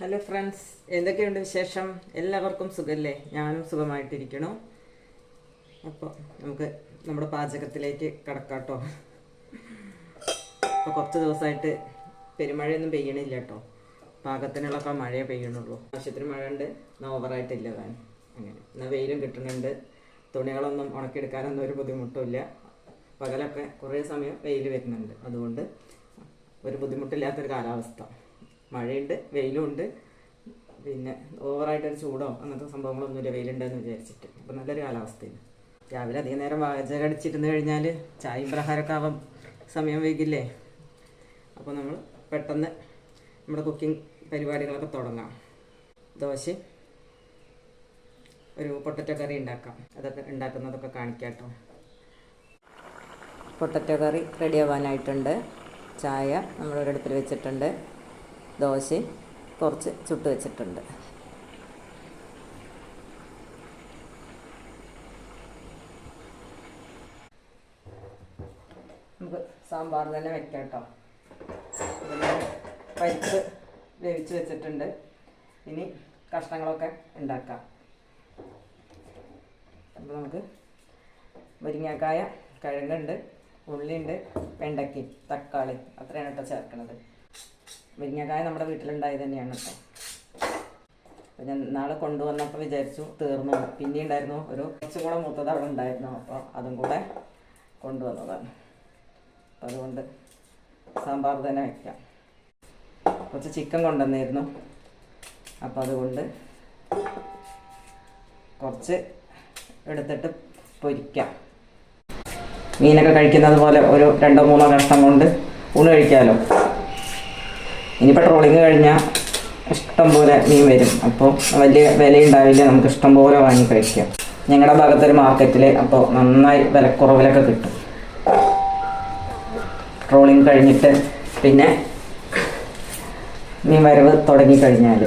Hello friends എന്തൊക്കെയുണ്ട് വിശേഷം? എല്ലാവർക്കും സുഖമല്ലേ ഞാനും സുഖമായിട്ടിരിക്കണു അപ്പോൾ നമുക്ക് നമ്മുടെ പാചകത്തിലേക്ക് കടക്കാട്ടോ. അപ്പോൾ കുറച്ച് ദിവസമായിട്ട് പെരുമഴയൊന്നും പെയ്യണില്ല കേട്ടോ. പാകത്തിനുള്ളൊക്കെ മഴയേ പെയ്യണുള്ളൂ. ആവശ്യത്തിന് മഴ ഉണ്ട്. എന്നാൽ ഓവറായിട്ടില്ല താൻ. അങ്ങനെ. എന്നാൽ വെയിലും കിട്ടുന്നുണ്ട് തുണികളൊന്നും ഉണക്കിയെടുക്കാനൊന്നും ഒരു ബുദ്ധിമുട്ടുമില്ല. പകലൊക്കെ കുറേ സമയം വെയിൽ വരുന്നുണ്ട്. അതുകൊണ്ട് ഒരു ബുദ്ധിമുട്ടില്ലാത്തൊരു കാലാവസ്ഥ. മഴയുണ്ട് വെയിലും ഉണ്ട് പിന്നെ ഓവറായിട്ടൊരു ചൂടോ അങ്ങനത്തെ സംഭവങ്ങളൊന്നുമില്ല വെയിലുണ്ടെന്ന് വിചാരിച്ചിട്ട്. അപ്പോൾ നല്ലൊരു കാലാവസ്ഥയാണ്. രാവിലെ അധികം നേരം പാചകം അടിച്ചിരുന്ന് കഴിഞ്ഞാൽ ചായയും പ്രഹാരമൊക്കെ ആവാൻ സമയം വൈകില്ലേ? അപ്പോൾ നമ്മൾ പെട്ടെന്ന് നമ്മുടെ കുക്കിംഗ് പരിപാടികളൊക്കെ തുടങ്ങാം. ദോശ ഒരു പൊട്ടറ്റോ കറി ഉണ്ടാക്കാം. അതൊക്കെ ഉണ്ടാക്കുന്നതൊക്കെ കാണിക്കാം കേട്ടോ പൊട്ടറ്റോ കറി റെഡി ആവാനായിട്ടുണ്ട്. ചായ നമ്മളൊരിടത്തിൽ വെച്ചിട്ടുണ്ട്. ദോശ കുറച്ച് ചുട്ട് വെച്ചിട്ടുണ്ട്. നമുക്ക് സാമ്പാർ തന്നെ വെക്കാം കേട്ടോ. പരിപ്പ് വേവിച്ച് വെച്ചിട്ടുണ്ട്. ഇനി കഷ്ണങ്ങളൊക്കെ ഉണ്ടാക്കാം. അപ്പോൾ നമുക്ക് മുരിങ്ങാക്കായ കിഴങ്ങുണ്ട് ഉള്ളിയുണ്ട് വെണ്ടയ്ക്ക് തക്കാളി അത്രയാണ് കേട്ടോ ചേർക്കണത്. മുരിങ്ങക്കായ നമ്മുടെ വീട്ടിലുണ്ടായത് തന്നെയാണ് കേട്ടോ. ഞാൻ നാളെ കൊണ്ടുവന്നപ്പോൾ വിചാരിച്ചു തീർന്നു. പിന്നെ ഉണ്ടായിരുന്നു ഒരു കുറച്ചും കൂടെ മൂത്തത് അവിടെ ഉണ്ടായിരുന്നു. അപ്പോൾ അതും കൂടെ കൊണ്ടുവന്നതാണ്. അതുകൊണ്ട് സാമ്പാർ തന്നെ വയ്ക്കാം കുറച്ച് ചിക്കൻ കൊണ്ടുവന്നിരുന്നു അപ്പോൾ അതുകൊണ്ട് കുറച്ച് എടുത്തിട്ട് പൊരിക്കാം. മീനൊക്കെ കഴിക്കുന്നത് പോലെ ഒരു രണ്ടോ മൂന്നോ കഷ്ണം കൊണ്ട് ഊണ് കഴിക്കാമല്ലോ ഇനിയിപ്പോൾ ട്രോളിങ് കഴിഞ്ഞാൽ ഇഷ്ടം പോലെ മീൻ വരും. അപ്പോൾ വലിയ വിലയുണ്ടാവില്ല. നമുക്ക് ഇഷ്ടം പോലെ വാങ്ങി കഴിക്കാം. ഞങ്ങളുടെ ഭാഗത്തൊരു മാർക്കറ്റിൽ അപ്പോൾ നന്നായി വിലക്കുറവിലൊക്കെ കിട്ടും. ട്രോളിങ് കഴിഞ്ഞിട്ട് പിന്നെ മീൻ വരവ് തുടങ്ങിക്കഴിഞ്ഞാൽ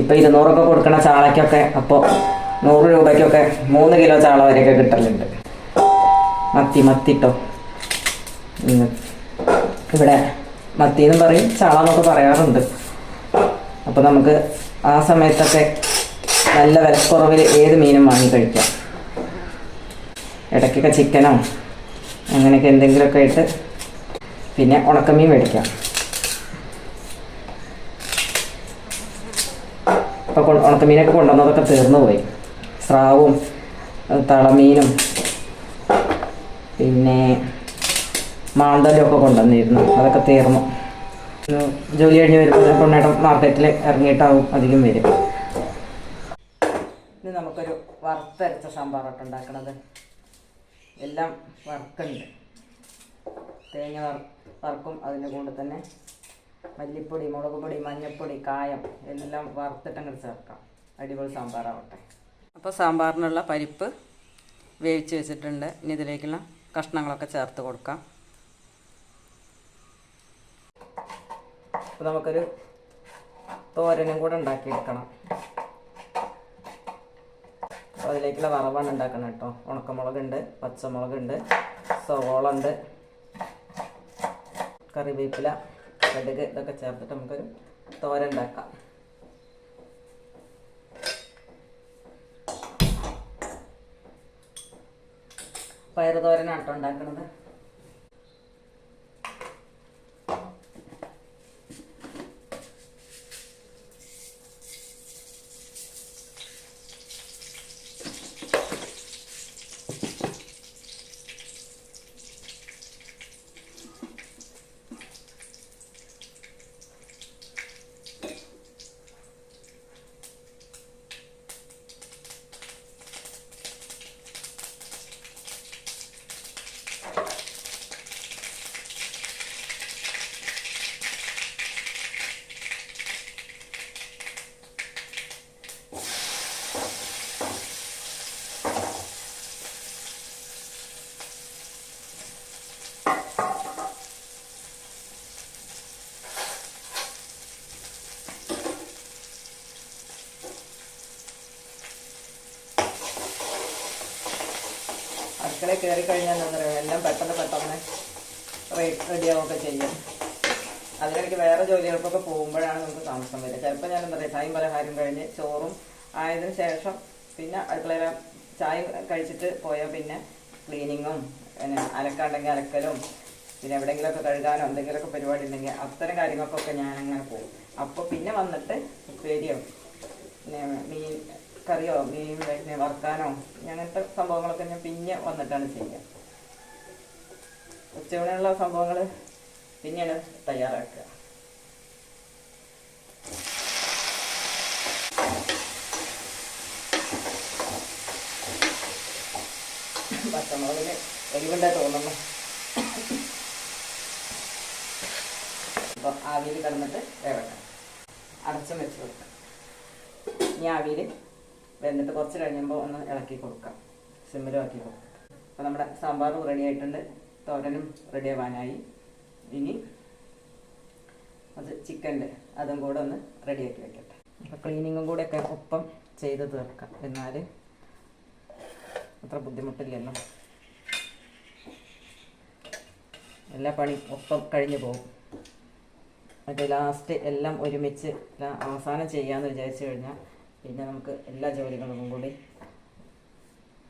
ഇപ്പോൾ ഇരുന്നൂറൊക്കെ കൊടുക്കണ ചാളയ്ക്കൊക്കെ അപ്പോൾ നൂറ് രൂപയ്ക്കൊക്കെ മൂന്ന് കിലോ ചാള വരെയൊക്കെ കിട്ടലുണ്ട്. മത്തി മത്തിട്ടോ. ഇവിടെ മത്തി എന്നും പറയും ചാള എന്നൊക്കെ പറയാറുണ്ട്. അപ്പോൾ നമുക്ക് ആ സമയത്തൊക്കെ നല്ല വിലക്കുറവിൽ ഏത് മീനും വാങ്ങി കഴിക്കാം. ഇടയ്ക്കൊക്കെ ചിക്കനോ അങ്ങനെയൊക്കെ എന്തെങ്കിലുമൊക്കെ ഇട്ട് പിന്നെ ഉണക്കമീൻ മേടിക്കാം. ഇപ്പോൾ ഉണക്കമീനൊക്കെ കൊണ്ടുവന്നതൊക്കെ തീർന്നു പോയി. സ്രാവും തളമീനും പിന്നെ മാന്തലൊക്കെ കൊണ്ടുവന്നിരുന്നു. അതൊക്കെ തീർന്നു. ജോലി കഴിഞ്ഞ് വരുമ്പോൾ പൊണ്ണേട്ടം മാർക്കറ്റിൽ ഇറങ്ങിയിട്ടാവും അധികം വരും ഇനി നമുക്കൊരു വറുത്തരച്ച സാമ്പാറോട്ട് ഉണ്ടാക്കണത്. എല്ലാം വറുക്കുണ്ട്. തേങ്ങ വറുക്കും. അതിന്റെ കൂടെ തന്നെ മല്ലിപ്പൊടി മുളക് പൊടി മഞ്ഞൾപ്പൊടി കായം എല്ലാം വറുത്തിട്ട് അങ്ങോട്ട് ചേർക്കാം. അടിപൊളി സാമ്പാറാവട്ടെ. അപ്പോൾ സാമ്പാറിനുള്ള പരിപ്പ് വേവിച്ച് വെച്ചിട്ടുണ്ട്. ഇനി ഇതിലേക്കുള്ള കഷ്ണങ്ങളൊക്കെ ചേർത്ത് കൊടുക്കാം. അപ്പോൾ നമുക്കൊരു തോരനും കൂടെ ഉണ്ടാക്കിയെടുക്കണം. അപ്പോൾ അതിലേക്കുള്ള വറവാണ് ഉണ്ടാക്കണം കേട്ടോ ഉണക്കമുളകുണ്ട് പച്ചമുളകുണ്ട് സവോള ഉണ്ട് കറിവേപ്പില കടുക് ഇതൊക്കെ ചേർത്തിട്ട് നമുക്കൊരു തോരൻ ഉണ്ടാക്കാം. പയറുതോരനാട്ടോ ഉണ്ടാക്കുന്നത് അടുക്കളയിൽ കയറി കഴിഞ്ഞാൽ എന്താ പറയുക എല്ലാം പെട്ടെന്ന് പെട്ടെന്ന് റെഡിയാവുകയൊക്കെ ചെയ്യും. അതിനിടയ്ക്ക് വേറെ ജോലികൾക്കൊക്കെ പോകുമ്പോഴാണ് നമുക്ക് താമസം വരിക. ചിലപ്പോൾ ഞാൻ എന്താ പറയുക ചായയും പലഹാരം കഴിഞ്ഞ് ചോറും ആയതിനു ശേഷം പിന്നെ അടുക്കളയിലെ ചായ കഴിച്ചിട്ട് പോയാൽ പിന്നെ ക്ലീനിങ്ങും പിന്നെ അലക്കാണ്ടെങ്കിൽ അലക്കലും പിന്നെ എവിടെയെങ്കിലുമൊക്കെ കഴുകാനോ എന്തെങ്കിലുമൊക്കെ പരിപാടി ഉണ്ടെങ്കിൽ അത്തരം കാര്യങ്ങൾക്കൊക്കെ ഞാൻ അങ്ങനെ പോകും. അപ്പോൾ പിന്നെ വന്നിട്ട് ഉപ്പേരിയോ പിന്നെ മീൻ കറിയോ മീൻ പിന്നെ വറുക്കാനോ അങ്ങനത്തെ സംഭവങ്ങളൊക്കെ ഞാൻ പിന്നെ വന്നിട്ടാണ് ചെയ്യുക. ഉച്ചയൂണിനുള്ള സംഭവങ്ങൾ പിന്നെയാണ് തയ്യാറാക്കുക. പച്ചമുളകിന് എരിവുണ്ടേ തോന്നുന്നു. ആവിയിൽ കിടന്നിട്ട് വേവട്ടെ അടച്ചും വെച്ച് കൊടുക്കാം. ഇനി ആവിയിൽ വെന്തിട്ട് കുറച്ച് കഴിയുമ്പോൾ ഒന്ന് ഇളക്കി കൊടുക്കാം. സിമ്മിലും ആക്കി കൊടുക്കാം. അപ്പോൾ നമ്മുടെ സാമ്പാറും റെഡി ആയിട്ടുണ്ട്. തോരനും റെഡി ആവാനായി. ഇനി അത് ചിക്കന്റെ അതും കൂടെ ഒന്ന് റെഡിയാക്കി വെക്കട്ടെ. അപ്പോൾ ക്ലീനിങ്ങും കൂടെ ഒക്കെ ഒപ്പം ചെയ്ത് തീർക്കാം. എന്നാൽ അത്ര ബുദ്ധിമുട്ടില്ലല്ലോ. എല്ലാ പണി ഒപ്പം കഴിഞ്ഞു പോകും. മറ്റേ ലാസ്റ്റ് എല്ലാം ഒരുമിച്ച് അവസാനം ചെയ്യാമെന്ന് വിചാരിച്ചു കഴിഞ്ഞാൽ പിന്നെ നമുക്ക് എല്ലാ ജോലികളും കൂടി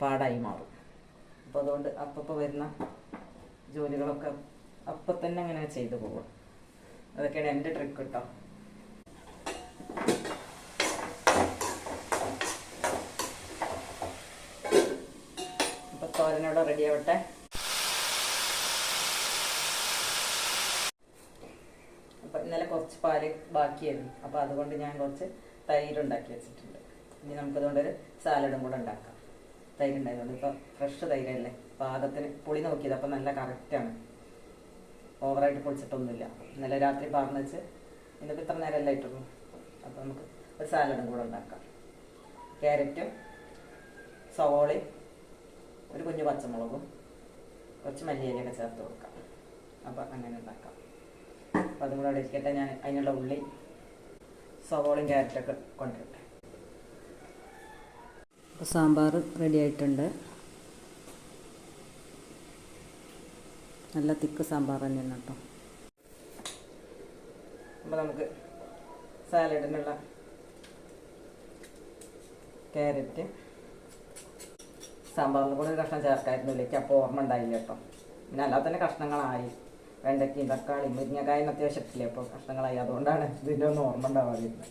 പാടായി മാറും. അപ്പോൾ അതുകൊണ്ട് അപ്പപ്പോൾ വരുന്ന ജോലികളൊക്കെ അപ്പം തന്നെ അങ്ങനെ ചെയ്തു പോകും. അതൊക്കെയാണ് എന്റെ ട്രിക്ക് കേട്ടോ അപ്പോൾ തോരനോടെ റെഡി ആവട്ടെ. അപ്പം ഇന്നലെ കുറച്ച് പാൽ ബാക്കിയായിരുന്നു. അപ്പോൾ അതുകൊണ്ട് ഞാൻ കുറച്ച് തൈര് ഉണ്ടാക്കി വെച്ചിട്ടുണ്ട്. ഇനി നമുക്കതുകൊണ്ടൊരു സാലഡും കൂടെ ഉണ്ടാക്കാം. തൈര് ഉണ്ടായതുകൊണ്ട് ഇപ്പോൾ ഫ്രഷ് തൈരല്ലേ പാകത്തിന് പുളി നോക്കിയത്. അപ്പോൾ നല്ല കറക്റ്റാണ് ഓവറായിട്ട് പൊളിച്ചിട്ടൊന്നുമില്ല. ഇന്നലെ രാത്രി പാർന്ന് വെച്ച് ഇന്നിപ്പോൾ ഇത്ര നേരമല്ല ഇട്ടുള്ളൂ അപ്പോൾ നമുക്ക് ഒരു സാലഡും കൂടെ ഉണ്ടാക്കാം. ക്യാരറ്റും സവോളയും ഒരു കുഞ്ഞു പച്ചമുളകും കുറച്ച് മല്ലിയിലൊക്കെ ചേർത്ത് കൊടുക്കാം. അപ്പോൾ അങ്ങനെ ഉണ്ടാക്കാം. അപ്പോൾ അതും കൂടെ ഇരിക്കട്ടെ ഞാൻ അതിനുള്ള ഉള്ളി സവോളയും ക്യാരറ്റൊക്കെ കൊണ്ടുവരട്ടെ. അപ്പോൾ സാമ്പാർ റെഡി ആയിട്ടുണ്ട്. നല്ല തിക്ക് സാമ്പാർ തന്നെയാണ് കേട്ടോ. അപ്പോൾ നമുക്ക് സാലഡിനുള്ള ക്യാരറ്റ് സാമ്പാറിൽ കൂടെ ഒരു കഷ്ണം ചേർക്കായിരുന്നു. ഇല്ലേക്ക് അപ്പോൾ ഓർമ്മ ഉണ്ടായില്ല കേട്ടോ. പിന്നെ അല്ലാതെ തന്നെ കഷ്ണങ്ങളായി. വെണ്ടയ്ക്കയും തക്കാളിയും മുരിങ്ങക്കായും അത്യാവശ്യം ഇല്ലേ അപ്പോൾ കഷ്ണങ്ങളായി. അതുകൊണ്ടാണ് ഇതിന്റെ ഒന്നും ഓർമ്മ ഉണ്ടാവാതിരുന്നത്.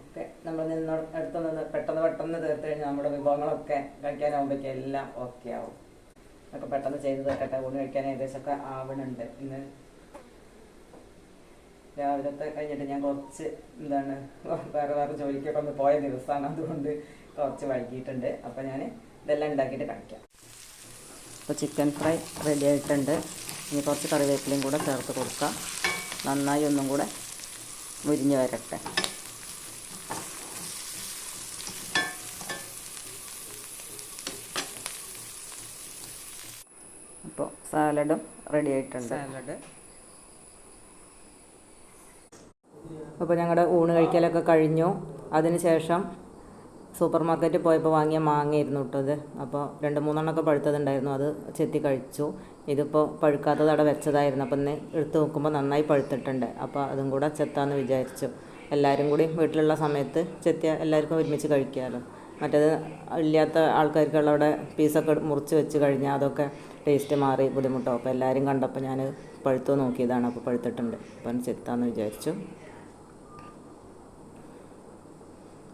ഒക്കെ നമ്മൾ നിന്ന് അടുത്ത് നിന്ന് പെട്ടെന്ന് പെട്ടെന്ന് തീർത്ത് കഴിഞ്ഞാൽ നമ്മുടെ വിഭവങ്ങളൊക്കെ കഴിക്കാനാവുമ്പോഴേക്കും എല്ലാം ഓക്കെ ആവും. ഒക്കെ പെട്ടെന്ന് ചെയ്ത് തീർക്കട്ടെ. ഊണ് കഴിക്കാൻ ഏകദേശമൊക്കെ ആവണുണ്ട്. ഇന്ന് രാവിലത്തെ കഴിഞ്ഞിട്ട് ഞാൻ കുറച്ച് എന്താണ് വേറെ വേറെ ജോലിക്കൊക്കെ ഒന്ന് പോയ ദിവസമാണ്. അതുകൊണ്ട് കുറച്ച് വൈകിട്ടുണ്ട് അപ്പോൾ ഞാൻ ഇതെല്ലാം ഉണ്ടാക്കിയിട്ട് കഴിക്കാം. അപ്പോൾ ചിക്കൻ ഫ്രൈ റെഡി ആയിട്ടുണ്ട്. ഇനി കുറച്ച് കറിവേപ്പിലയും കൂടെ ചേർത്ത് കൊടുക്കാം. നന്നായി ഒന്നും കൂടെ മുരിഞ്ഞ് വരട്ടെ. അപ്പോൾ സാലഡും റെഡി ആയിട്ടുണ്ട്. സാലഡ് അപ്പോൾ ഞങ്ങളുടെ ഊണ് കഴിക്കലൊക്കെ കഴിഞ്ഞു. അതിനുശേഷം സൂപ്പർ മാർക്കറ്റിൽ പോയപ്പോൾ വാങ്ങിയ മാങ്ങയായിരുന്നു ഇട്ടത് അപ്പോൾ രണ്ട് മൂന്നെണ്ണമൊക്കെ പഴുത്തതുണ്ടായിരുന്നു. അത് ചെത്തി കഴിച്ചു. ഇതിപ്പോൾ പഴുക്കാത്തത് അവിടെ വെച്ചതായിരുന്നു. അപ്പം ഇന്ന് എടുത്ത് നോക്കുമ്പോൾ നന്നായി പഴുത്തിട്ടുണ്ട്. അപ്പോൾ അതും കൂടെ ചെത്താന്ന് വിചാരിച്ചു. എല്ലാവരും കൂടി വീട്ടിലുള്ള സമയത്ത് ചെത്തിയ എല്ലാവർക്കും ഒരുമിച്ച് കഴിക്കാമല്ലോ മറ്റേത് ഇല്ലാത്ത ആൾക്കാർക്കുള്ള അവിടെ പീസൊക്കെ മുറിച്ച് വെച്ച് കഴിഞ്ഞാൽ അതൊക്കെ ടേസ്റ്റ് മാറി ബുദ്ധിമുട്ടാവും. അപ്പോൾ എല്ലാവരും കണ്ടപ്പോൾ ഞാൻ പഴുത്തു നോക്കിയതാണ്. അപ്പോൾ പഴുത്തിട്ടുണ്ട്. അപ്പം ചെത്താന്ന് വിചാരിച്ചു.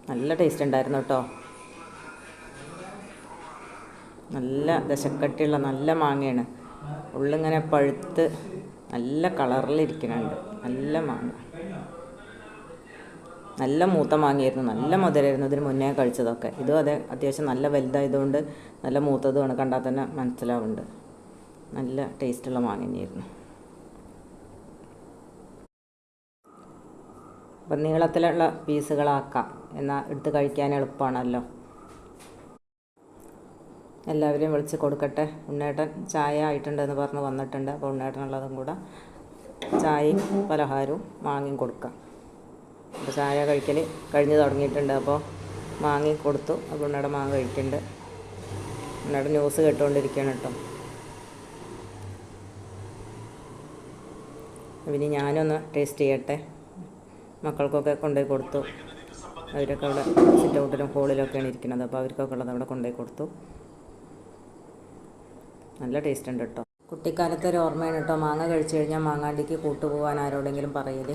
നല്ല ടേസ്റ്റ് ഉണ്ടായിരുന്നു കേട്ടോ. നല്ല ദശക്കട്ടിയുള്ള നല്ല മാങ്ങയാണ്. ഉള്ളിങ്ങനെ പഴുത്ത് നല്ല കളറിലിരിക്കുന്നുണ്ട്. നല്ല മാങ്ങ. നല്ല മൂത്ത മാങ്ങയായിരുന്നു. നല്ല മധുരമായിരുന്നു ഇതിന് മുന്നേ കഴിച്ചതൊക്കെ. ഇതും അതെ അത്യാവശ്യം നല്ല വലുതായതുകൊണ്ട് നല്ല മൂത്തതുമാണ്. കണ്ടാൽ തന്നെ മനസ്സിലാവുന്നുണ്ട്. നല്ല ടേസ്റ്റുള്ള മാങ്ങ തന്നെയായിരുന്നു. അപ്പം നീളത്തിലുള്ള പീസുകളാക്കാം. എന്നാൽ എടുത്ത് കഴിക്കാൻ എളുപ്പമാണല്ലോ. എല്ലാവരെയും വിളിച്ച് കൊടുക്കട്ടെ. ഉണ്ണേട്ടൻ ചായ ആയിട്ടുണ്ടെന്ന് പറഞ്ഞ് വന്നിട്ടുണ്ട്. അപ്പോൾ ഉണ്ണേട്ടനുള്ളതും കൂടെ ചായയും പലഹാരവും വാങ്ങി കൊടുക്കാം. അപ്പോൾ ചായ കഴിക്കൽ കഴിഞ്ഞ് തുടങ്ങിയിട്ടുണ്ട്. അപ്പോൾ വാങ്ങി കൊടുത്തു. അപ്പോൾ ഉണ്ണയുടെ മാങ്ങ കഴിക്കുന്നുണ്ട്. എന്നോട് ന്യൂസ് കേട്ടുകൊണ്ടിരിക്കുകയാണ് കേട്ടോ. പിന്നെ ഞാനൊന്ന് ടേസ്റ്റ് ചെയ്യട്ടെ. മക്കൾക്കൊക്കെ കൊണ്ടുപോയി കൊടുത്തു. അവരൊക്കെ അവിടെ സിറ്റ് ഔട്ടിലും ഹോളിലൊക്കെയാണ് ഇരിക്കുന്നത്. അപ്പോൾ അവർക്കൊക്കെ ഉള്ളത് അവിടെ കൊണ്ടുപോയി കൊടുത്തു. നല്ല ടേസ്റ്റ് ഉണ്ട് കേട്ടോ കുട്ടിക്കാലത്തെ ഒരു ഓർമ്മയാണ് കേട്ടോ മാങ്ങ കഴിച്ചു കഴിഞ്ഞാൽ മാങ്ങാണ്ടിക്ക് കൂട്ടുപോകാൻ ആരോടെങ്കിലും പറയൽ?